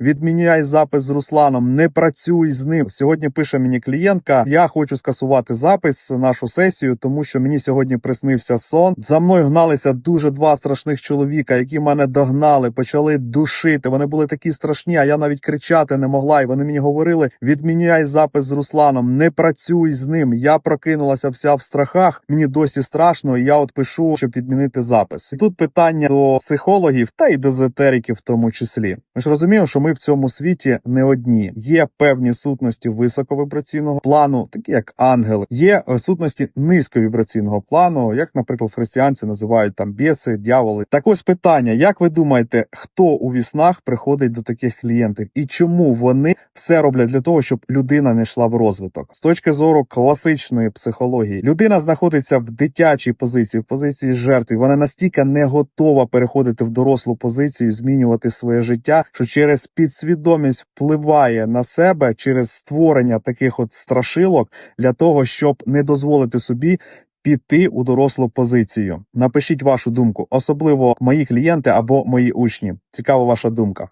відміняй запис з Русланом, не працюй з ним. Сьогодні пише мені клієнтка: я хочу скасувати запис нашу сесію, тому що мені сьогодні приснився сон. За мною гналися дуже два страшних чоловіка, які мене догнали, почали душити. Вони були такі страшні, а я навіть кричати не могла. І вони мені говорили: відміняй запис з Русланом, не працюй з ним. Я прокинулася вся в страхах. Мені досі страшно. і Я от пишу, щоб відмінити запис. Тут питання до психологів та й до езотериків в тому числі. Ми ж розуміємо, що ми в цьому світі не одні. Є певні сутності високовібраційного плану, такі як ангели. Є е, сутності низьковібраційного плану, як, наприклад, християнці називають там біси, дьяволи. Так ось питання: як ви думаєте, хто у віснах приходить до таких клієнтів і чому вони все роблять для того, щоб людина не йшла в розвиток? З точки зору класичної психології, людина знаходиться в дитячій позиції, в позиції жертви. Вона настільки не готова переходити в дорослу позицію, змінювати своє життя, що через підсвідомість впливає на себе через створення таких от страшилок для того, щоб не дозволити собі. Піти у дорослу позицію. Напишіть вашу думку, особливо мої клієнти або мої учні. Цікава ваша думка.